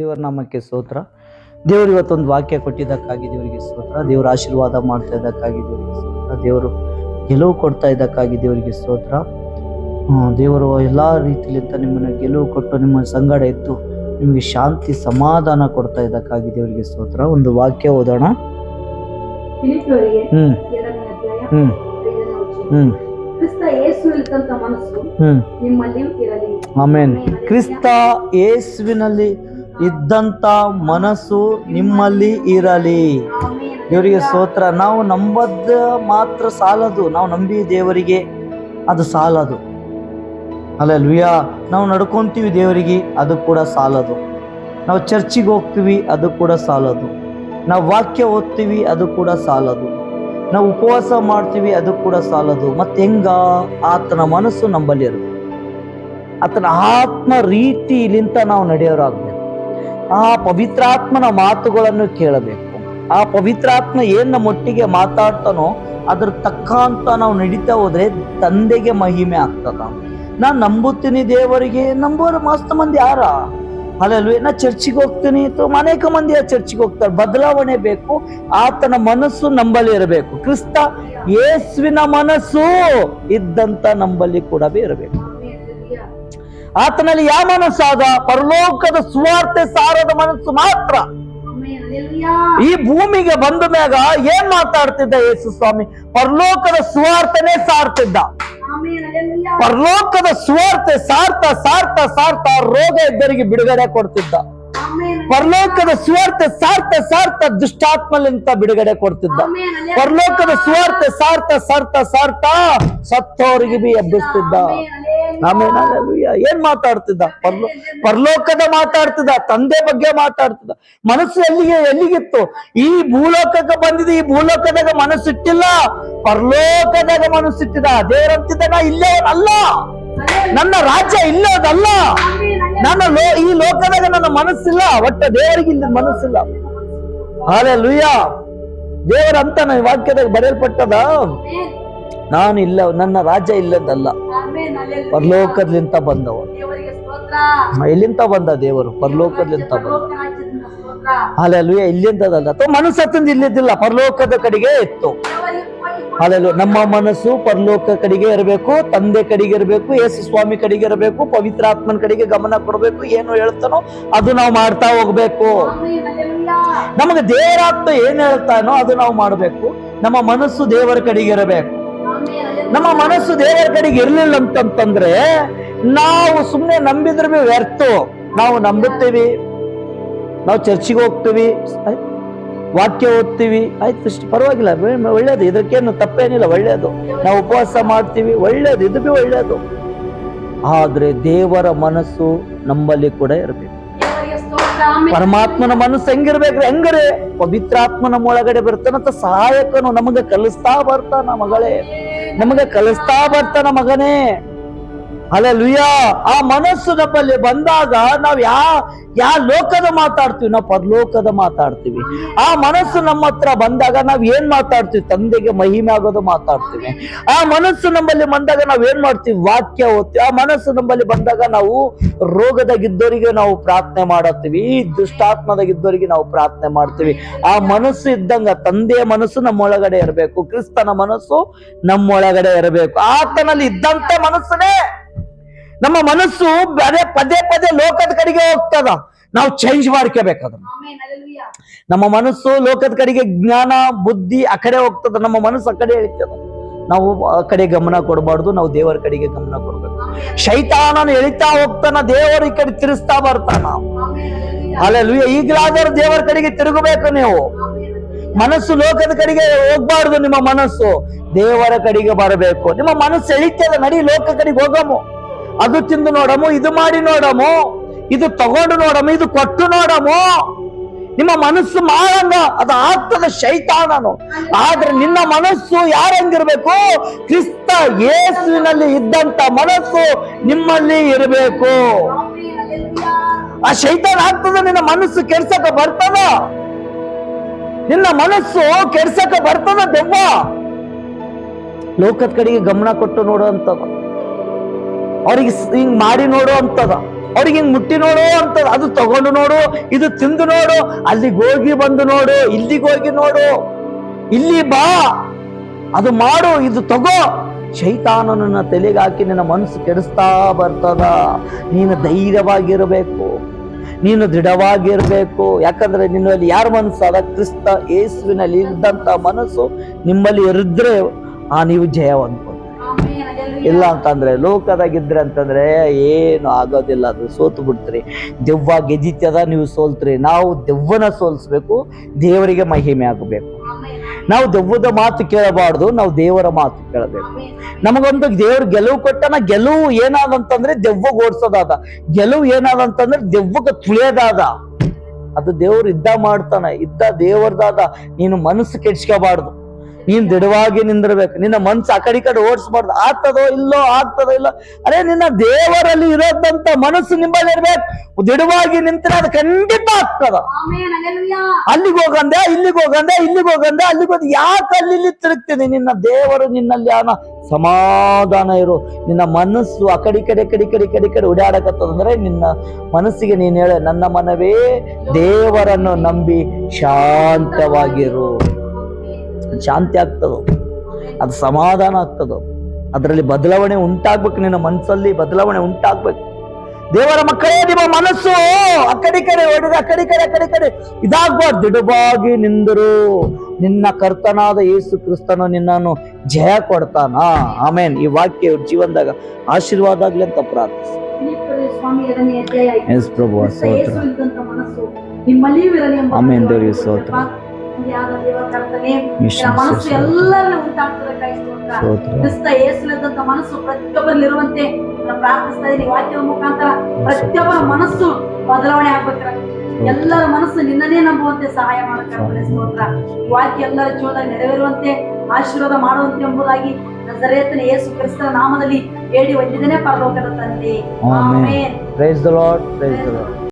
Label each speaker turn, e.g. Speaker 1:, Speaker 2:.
Speaker 1: ದೇವರ ನಾಮಕ್ಕೆ ಸ್ತೋತ್ರ. ದೇವರು ಇವತ್ತೊಂದು ವಾಕ್ಯ ಕೊಟ್ಟಿದ್ದಕ್ಕಾಗಿ ದೇವರಿಗೆ ಸ್ತೋತ್ರ. ದೇವರ ಆಶೀರ್ವಾದ ಮಾಡ್ತಾ ಇದ್ದಕ್ಕಾಗಿ ದೇವರಿಗೆ ಸ್ತೋತ್ರ. ದೇವರು ಗೆಲುವು ಕೊಡ್ತಾ ಇದ್ದಕ್ಕಾಗಿ ದೇವರಿಗೆ ಸ್ತೋತ್ರ. ದೇವರು ಎಲ್ಲ ರೀತಿಲಿಂದ ನಿಮ್ಮನ್ನು ಗೆಲುವು ಕೊಟ್ಟು ನಿಮ್ಮ ಸಂಗಡ ಇದ್ದು ನಿಮಗೆ ಶಾಂತಿ ಸಮಾಧಾನ ಕೊಡ್ತಾ ಇದ್ದಕ್ಕಾಗಿ ದೇವರಿಗೆ ಸ್ತೋತ್ರ. ಒಂದು ವಾಕ್ಯ ಓದೋಣ. ಹ್ಮ್. ಹ್ಮ್. ಹ್ಮ್. ಹ್ಮ್. ಆಮೇನ್. ಕ್ರಿಸ್ತ ಯೇಸುವಿನಲ್ಲಿ ಇದ್ದಂತ ಮನಸ್ಸು ನಿಮ್ಮಲ್ಲಿ ಇರಲಿ. ದೇವರಿಗೆ ಸ್ತೋತ್ರ. ನಾವು ನಂಬದ ಮಾತ್ರ ಸಾಲದು. ನಾವು ನಂಬಿ ದೇವರಿಗೆ ಅದು ಸಾಲದು. ಅಲ್ಲಲ್ವಿಯಾ ನಾವು ನಡ್ಕೊತೀವಿ ದೇವರಿಗೆ ಅದು ಕೂಡ ಸಾಲದು. ನಾವು ಚರ್ಚಿಗೆ ಹೋಗ್ತೀವಿ ಅದು ಕೂಡ ಸಾಲದು. ನಾವು ವಾಕ್ಯ ಓದ್ತೀವಿ ಅದು ಕೂಡ ಸಾಲದು. ನಾವು ಉಪವಾಸ ಮಾಡ್ತೀವಿ ಅದು ಕೂಡ ಸಾಲದು. ಮತ್ತೆ ಹೆಂಗ? ಆತನ ಮನಸ್ಸು ನಂಬಲಿರು ಆತನ ಆತ್ಮ ರೀತಿಲಿಂತ ನಾವು ನಡೆಯೋರಾಗಬೇಕು. ಆ ಪವಿತ್ರಾತ್ಮನ ಮಾತುಗಳನ್ನು ಕೇಳಬೇಕು. ಆ ಪವಿತ್ರಾತ್ಮ ಏನ್ ನಮ್ಮೊಟ್ಟಿಗೆ ಮಾತಾಡ್ತಾನೋ ಅದ್ರ ತಕ್ಕಂತ ನಾವು ನಡೀತಾ ಹೋದ್ರೆ ತಂದೆಗೆ ಮಹಿಮೆ ಆಗ್ತದ. ನಾನು ನಂಬುತ್ತೀನಿ ದೇವರಿಗೆ ನಂಬೋರು ಮಾಸ್ತ ಮಂದಿ ಯಾರ? ಅಲ್ಲಲ್ವೇ ನಾ ಚರ್ಚಿಗೆ ಹೋಗ್ತೀನಿ ಅನೇಕ ಮಂದಿ ಆ ಚರ್ಚಿಗೆ ಹೋಗ್ತಾರೆ. ಬದಲಾವಣೆ ಬೇಕು, ಆತನ ಮನಸ್ಸು ನಂಬಲಿ ಇರಬೇಕು. ಕ್ರಿಸ್ತ ಯೇಸುವಿನ ಮನಸ್ಸು ಇದ್ದಂತ ನಂಬಲ್ಲಿ ಕೂಡ ಇರಬೇಕು. ಆತನಲ್ಲಿ ಯಾವ ಮನಸ್ಸಾದ ಪರಲೋಕದ ಸುವಾರ್ತೆ ಸಾರದ ಮನಸ್ಸು ಮಾತ್ರ. ಈ ಭೂಮಿಗೆ ಬಂದ ಮ್ಯಾಗ ಏನ್ ಮಾತಾಡ್ತಿದ್ದ ಯೇಸು ಸ್ವಾಮಿ ಪರಲೋಕದ ಸುವಾರ್ತನೆ ಸಾರ್ತಿದ್ದ. ಪರಲೋಕದ ಸುವಾರ್ತೆ ಸಾರ್ಥ ಸಾರ್ಥ ಸಾರ್ಥ ರೋಗ ಇದ್ದರಿಗೆ ಬಿಡುಗಡೆ ಕೊಡ್ತಿದ್ದ. ಪರಲೋಕದ ಸುವಾರ್ತೆ ಸಾರ್ಥ ಸಾರ್ಥ ದುಷ್ಟಾತ್ಮಲಿಂತ ಬಿಡುಗಡೆ ಕೊಡ್ತಿದ್ದ. ಪರಲೋಕದ ಸುವಾರ್ತೆ ಸಾರ್ಥ ಸಾರ್ಥ ಸಾರ್ಥ ಸತ್ತವರಿಗೆ ಬಿ ಎಬ್ಬಿಸ್ತಿದ್ದ. ಆಮೇಲೆ. ಏನ್ ಮಾತಾಡ್ತಿದ್ದ ಪರ್ಲೋ ಪರಲೋಕದ ಮಾತಾಡ್ತಿದ್ದ ತಂದೆ ಬಗ್ಗೆ ಮಾತಾಡ್ತಿದ್ದ ಮನಸ್ಸು ಎಲ್ಲಿಗೆ ಎಲ್ಲಿಗಿತ್ತು ಈ ಭೂಲೋಕಕ್ಕೆ ಬಂದಿದೆ ಈ ಭೂಲೋಕದಾಗ ಮನಸ್ಸಿಟ್ಟಿಲ್ಲ ಪರಲೋಕದಾಗ ಮನಸ್ಸಿಟ್ಟಿದ ದೇವರಂತಿದ್ದ ನಾ ಇಲ್ಲೇ ಅಲ್ಲ. ನನ್ನ ರಾಜ್ಯ ಇಲ್ಲೋದಲ್ಲ. ನನ್ನ ಲೋ ಈ ಲೋಕದಾಗ ನನ್ನ ಮನಸ್ಸಿಲ್ಲ ಒಟ್ಟ ದೇವರಿಗೆ ಇಲ್ಲಿ ಮನಸ್ಸಿಲ್ಲ ಹಾಲೆ ಲುಯ್ಯ ದೇವರಂತ ಈ ವಾಕ್ಯದಾಗ ಬರೆಯಲ್ಪಟ್ಟದ. ನಾನು ಇಲ್ಲ, ನನ್ನ ರಾಜ್ಯ ಇಲ್ಲದಲ್ಲ ಪರಲೋಕದಿಂದ ಬಂದವ. ಎಲ್ಲಿಂತ ಬಂದ ದೇವರು ಪರಲೋಕದಿಂದ ಬಂದ ಮನಸ್ಸು ಇಲ್ಲಿಂದದಲ್ಲ ಅಥವಾ ಮನಸ್ಸತ್ತಿಂದ ಇಲ್ಲಿದ್ದಿಲ್ಲ, ಪರಲೋಕದ ಕಡೆಗೆ ಇತ್ತು ಅಲ್ಲೆಲ್ಲೂ ನಮ್ಮ ಮನಸ್ಸು ಪರಲೋಕ ಕಡೆಗೆ ಇರಬೇಕು, ತಂದೆ ಕಡೆಗೆ ಇರಬೇಕು, ಯೇಸು ಸ್ವಾಮಿ ಕಡೆಗೆ ಇರಬೇಕು ಪವಿತ್ರಾತ್ಮನ ಕಡೆಗೆ ಗಮನ ಕೊಡಬೇಕು, ಏನು ಹೇಳ್ತಾನೋ ಅದು ನಾವು ಮಾಡ್ತಾ ಹೋಗ್ಬೇಕು. ನಮಗೆ ದೇವರಾತ್ಮ ಏನ್ ಹೇಳ್ತಾನೋ ಅದು ನಾವು ಮಾಡಬೇಕು ನಮ್ಮ ಮನಸ್ಸು ದೇವರ ಕಡೆಗೆ ಇರಬೇಕು. ನಮ್ಮ ಮನಸ್ಸು ದೇವರ ಕಡೆಗೆ ಇರ್ಲಿಲ್ಲ ಅಂತಂತಂದ್ರೆ ನಾವು ಸುಮ್ಮನೆ ನಂಬಿದ್ರೆ ಬಿ ವ್ಯರ್ಥ. ನಾವು ನಂಬುತ್ತೀವಿ. ನಾವು ಚರ್ಚಿಗೆ ಹೋಗ್ತೀವಿ. ವಾಕ್ಯ ಓದ್ತೀವಿ. ಆಯ್ತು ಇಷ್ಟು ಪರವಾಗಿಲ್ಲ. ಒಳ್ಳೆ- ಒಳ್ಳೇದು ಇದಕ್ಕೇನು ತಪ್ಪೇನಿಲ್ಲ. ಒಳ್ಳೇದು ನಾವು ಉಪವಾಸ ಮಾಡ್ತೀವಿ. ಒಳ್ಳೇದು ಇದು ಬಿ ಒಳ್ಳೇದು ಆದ್ರೆ ದೇವರ ಮನಸ್ಸು ನಮ್ಮಲ್ಲಿ ಕೂಡ ಇರಬೇಕು. ಪರಮಾತ್ಮನ ಮನಸ್ಸು ಹೆಂಗಿರ್ಬೇಕ್ರಿ ಹೆಂಗ್ರೆ? ಪವಿತ್ರಾತ್ಮನ ಒಳಗಡೆ ಬರ್ತಾನಂತ ಸಹಾಯಕನು ನಮಗೆ ಕಲಿಸ್ತಾ ಬರ್ತಾನ ಮಗಳೇ. ನಮಗೆ ಕಲಿಸ್ತಾ ಬರ್ತಾನ ಮಗನೇ. ಅಲ್ಲ ಆ ಮನಸ್ಸು ನಮ್ಮಲ್ಲಿ ಬಂದಾಗ ನಾವ್ ಯಾ ಯಾ ಲೋಕದ ಮಾತಾಡ್ತೀವಿ, ನಾವು ಪರಲೋಕದ ಮಾತಾಡ್ತೀವಿ. ಆ ಮನಸ್ಸು ನಮ್ಮ ಹತ್ರ ಬಂದಾಗ ನಾವ್ ಏನ್ ಮಾತಾಡ್ತೀವಿ? ತಂದೆಗೆ ಮಹಿಮೆ ಆಗೋದು ಮಾತಾಡ್ತೀವಿ. ಆ ಮನಸ್ಸು ನಮ್ಮಲ್ಲಿ ಬಂದಾಗ ನಾವ್ ಏನ್ ಮಾಡ್ತೀವಿ? ವಾಕ್ಯ ಓದ್ತೀವಿ. ಆ ಮನಸ್ಸು ನಮ್ಮಲ್ಲಿ ಬಂದಾಗ ನಾವು ರೋಗದಾಗಿದ್ದವರಿಗೆ ನಾವು ಪ್ರಾರ್ಥನೆ ಮಾಡತ್ತೀವಿ. ಈ ದುಷ್ಟಾತ್ಮದಾಗಿದ್ದವರಿಗೆ ನಾವು ಪ್ರಾರ್ಥನೆ ಮಾಡ್ತೀವಿ. ಆ ಮನಸ್ಸು ಇದ್ದಂಗ ತಂದೆಯ ಮನಸ್ಸು ನಮ್ಮೊಳಗಡೆ ಇರಬೇಕು. ಕ್ರಿಸ್ತನ ಮನಸ್ಸು ನಮ್ಮೊಳಗಡೆ ಇರಬೇಕು. ಆತನಲ್ಲಿ ಇದ್ದಂತ ಮನಸ್ಸನೇ ನಮ್ಮ ಮನಸ್ಸು ಅದೇ ಪದೇ ಪದೇ ಲೋಕದ ಕಡೆಗೆ ಹೋಗ್ತದ. ನಾವು ಚೇಂಜ್ ಮಾಡ್ಕೋಬೇಕು ಅದನ್ನ
Speaker 2: ಆಮೆನ್. ಹಲ್ಲೆಲೂಯಾ.
Speaker 1: ನಮ್ಮ ಮನಸ್ಸು ಲೋಕದ ಕಡೆಗೆ ಜ್ಞಾನ ಬುದ್ಧಿ ಆ ಕಡೆ ಹೋಗ್ತದ. ನಮ್ಮ ಮನಸ್ಸು ಆ ಕಡೆ ಹೇಳ್ತದ. ನಾವು ಆ ಕಡೆ ಗಮನ ಕೊಡಬಾರ್ದು ನಾವು ದೇವರ ಕಡೆಗೆ ಗಮನ ಕೊಡ್ಬೇಕು. ಶೈತಾನನು ಎಳಿತಾ ಹೋಗ್ತಾನ ದೇವರ ಈ ಕಡೆ ತಿರುಸ್ತಾ ಬರ್ತಾನ. ಅಲ್ಲ ಈಗಲಾದರೂ ದೇವರ ಕಡೆಗೆ ತಿರುಗಬೇಕು ನೀವು. ಮನಸ್ಸು ಲೋಕದ ಕಡೆಗೆ ಹೋಗ್ಬಾರ್ದು ನಿಮ್ಮ ಮನಸ್ಸು. ದೇವರ ಕಡೆಗೆ ಬರಬೇಕು. ನಿಮ್ಮ ಮನಸ್ಸು ಎಳಿತದ ನಡಿ ಲೋಕ ಕಡೆಗೆ ಹೋಗಮು. ಅದು ತಿಂದು ನೋಡಮು, ಇದು ಮಾಡಿ ನೋಡಮು, ಇದು ತಗೊಂಡು ನೋಡಮು, ಇದು ಕೊಟ್ಟು ನೋಡಮು. ನಿಮ್ಮ ಮನಸ್ಸು ಮಾಡಂಗ ಅದು ಆಗ್ತದ ಶೈತಾನನು. ಆದ್ರೆ ನಿನ್ನ ಮನಸ್ಸು ಯಾರಂಗಿರ್ಬೇಕು? ಕ್ರಿಸ್ತ ಯೇಸುವಿನಲ್ಲಿ ಇದ್ದಂತ ಮನಸ್ಸು ನಿಮ್ಮಲ್ಲಿ ಇರಬೇಕು. ಆ ಶೈತಾನ ಆಗ್ತದ, ನಿನ್ನ ಮನಸ್ಸು ಕೆಡ್ಸಕ ಬರ್ತದ? ನಿನ್ನ ಮನಸ್ಸು ಕೆಡ್ಸಕ ಬರ್ತದ ದೆವ್ವ? ಲೋಕದ ಕಡೆಗೆ ಗಮನ ಕೊಟ್ಟು ನೋಡುವಂತದ ಅವ್ರಿಗೆ ಹಿಂಗ್ ಮಾಡಿ ನೋಡು ಅಂತದ. ಅವ್ರಿಗೆ ಹಿಂಗ್ ಮುಟ್ಟಿ ನೋಡು ಅಂತದ. ಅದು ತಗೊಂಡು ನೋಡು, ಇದು ತಿಂದು ನೋಡು, ಅಲ್ಲಿಗೆ ಹೋಗಿ ಬಂದು ನೋಡು, ಇಲ್ಲಿಗೆ ಹೋಗಿ ನೋಡು. ಇಲ್ಲಿ ಬಾ. ಅದು ಮಾಡು, ಇದು ತಗೋ. ಶೈತಾನನನ್ನ ತಲೆಗೆ ಹಾಕಿ ನಿನ್ನ ಮನಸ್ಸು ಕೆಡಿಸ್ತಾ ಬರ್ತದ. ನೀನು ಧೈರ್ಯವಾಗಿರಬೇಕು. ನೀನು ದೃಢವಾಗಿರಬೇಕು. ಯಾಕಂದ್ರೆ ನಿನ್ನಲ್ಲಿ ಯಾರ ಮನಸ್ಸು ಅದ ಕ್ರಿಸ್ತ ಯೇಸುವಿನಲ್ಲಿ ಇದ್ದಂತ ಮನಸ್ಸು ನಿಮ್ಮಲ್ಲಿ ಇರಿದ್ರೆ ಆ ನೀವು ಜಯವಂತ. ಇಲ್ಲ ಅಂತಂದ್ರೆ, ಲೋಕದಾಗಿದ್ರೆ ಅಂತಂದ್ರೆ ಏನು ಆಗೋದಿಲ್ಲ, ಅದು ಸೋತು ಬಿಡ್ತ್ರಿ. ದೆವ್ವ ಗೆದಿತ್ಯದ ನೀವು ಸೋಲ್ತ್ರಿ, ನಾವು ದೆವ್ವನ ಸೋಲಿಸ್ಬೇಕು, ದೇವರಿಗೆ ಮಹಿಮೆ ಆಗಬೇಕು. ನಾವು ದೆವ್ವದ ಮಾತು ಕೇಳಬಾರ್ದು, ನಾವು ದೇವರ ಮಾತು ಕೇಳಬೇಕು. ನಮಗೊಂದು ದೇವ್ರ ಗೆಲುವು ಕೊಟ್ಟನ, ಗೆಲುವು ಏನಾದಂತಂದ್ರೆ ದೆವ್ವಗೆ ಓಡಿಸೋದಾದ. ಗೆಲುವು ಏನಾದಂತಂದ್ರೆ ದೆವ್ವಗ ತುಳಿಯೋದಾದ. ಅದು ದೇವ್ರು ಇದ್ದ ಮಾಡ್ತಾನ, ಇದ್ದ ದೇವರದಾದ. ನೀನು ಮನಸ್ಸು ಕೆಡ್ಸ್ಕೋಬಾರ್ದು. ನೀನ್ ದೃಢವಾಗಿ ನಿಂದಿರ್ಬೇಕು. ನಿನ್ನ ಮನ್ಸು ಆ ಕಡೆ ಈ ಕಡೆ ಓಡಿಸ್ಬಾರ್ದು. ಆಗ್ತದೋ ಇಲ್ಲೋ ಆಗ್ತದೋ ಇಲ್ಲೋ. ಅರೆ ನಿನ್ನ ದೇವರಲ್ಲಿ ಇರೋದಂತ ಮನಸ್ಸು ನಿಂಬಲ್ಲಿ ಇರ್ಬೇಕು. ದೃಢವಾಗಿ ನಿಂತರೆ ಅದು ಖಂಡಿತ ಆಗ್ತದ. ಅಲ್ಲಿಗೆ ಹೋಗಂದೆ ಇಲ್ಲಿಗೆ ಹೋಗಂದೆ ಇಲ್ಲಿಗೆ ಹೋಗಂದೆ ಅಲ್ಲಿಗೆ ಹೋದ. ಯಾಕೆ ಅಲ್ಲಿ ಇಲ್ಲಿ ತಿರುಗ್ತೀನಿ? ನಿನ್ನ ದೇವರು ನಿನ್ನಲ್ಲಿ ಆನ ಸಮಾಧಾನ ಇರು. ನಿನ್ನ ಮನಸ್ಸು ಆ ಕಡೆ ಕಡೆ ಕಡೆ ಕಡೆ ಕಡೆ ಕಡೆ ಓಡಾಡಕತ್ತದಂದ್ರೆ ನಿನ್ನ ಮನಸ್ಸಿಗೆ ನೀನು ಹೇಳ ನನ್ನ ಮನವೇ ದೇವರನ್ನು ನಂಬಿ ಶಾಂತವಾಗಿರು. ಶಾಂತಿ ಆಗ್ತದೋ? ಅದು ಸಮಾಧಾನ ಆಗ್ತದೋ? ಅದರಲ್ಲಿ ಬದಲಾವಣೆ ಉಂಟಾಗ್ಬೇಕು ನಿನ್ನ ಮನಸ್ಸಲ್ಲಿ ಬದಲಾವಣೆ ಉಂಟಾಗ್ಬೇಕು. ದೇವರ ಮಕ್ಕಳೇ ನಿಮ್ಮ ಮನಸ್ಸು! ಆ ಕಡೆ ಕಡೆ ಹೊಡೆದ ಆ ಕಡೆ ಕಡೆ ಆ ಕಡೆ ಕಡೆ. ಇದಾಗ್ಬಾರ್ದು ದಿಡುಬಾಗಿ ನಿಂದರು. ನಿನ್ನ ಕರ್ತನಾದ ಯೇಸು ಕ್ರಿಸ್ತನು ನಿನ್ನನ್ನು ಜಯ ಕೊಡ್ತಾನ? ಆಮೇನ್. ಈ ವಾಕ್ಯ ಜೀವನದಾಗ ಆಶೀರ್ವಾದ ಆಗ್ಲಿ ಅಂತ ಪ್ರಾರ್ಥಿಸಿ. ಪ್ರಭು
Speaker 2: ಸೋತ್ರ
Speaker 1: ಆಮೇನ್ ದೇವರಿಗೆ ಸ್ತೋತ್ರ.
Speaker 2: ಮನಸ್ಸು. ಎಲ್ಲರಲ್ಲೂ ಉಂಟಾಗ್ತದೆ
Speaker 1: ಕ್ರೈಸ್ತ
Speaker 2: ಕ್ರಿಸ್ತ ಯೇಸುಲಿದ್ದಂತ ಮನಸ್ಸು ಪ್ರತಿಯೊಬ್ಬರಲ್ಲಿರುವಂತೆ ಪ್ರಾರ್ಥಿಸ್ತಾ ಇದ್ದೀನಿ. ವಾಕ್ಯದ ಮುಖಾಂತರ ಪ್ರತಿಯೊಬ್ಬರ ಮನಸ್ಸು ಬದಲಾವಣೆ ಆಗ್ಬೇಕ್ರ ಎಲ್ಲರ ಮನಸ್ಸು ನಿನ್ನನೇ ನಂಬುವಂತೆ ಸಹಾಯ ಮಾಡಕ್ಕಾಗ್ತದೆ ಸ್ತೋತ್ರ. ವಾಕ್ಯ ಎಲ್ಲರ ಜೀವನದಲ್ಲಿ ನೆರವೇರುವಂತೆ ಆಶೀರ್ವಾದ ಮಾಡುವಂತೆ ಎಂಬುದಾಗಿ ನಜರೇತನ ಯೇಸು ಕ್ರಿಸ್ತನ ನಾಮದಲ್ಲಿ ಹೇಳಿ ಒಂದಿದನೇ ಪರಲೋಕದ ತಂದೆ. Amen.
Speaker 1: Praise the Lord praise the Lord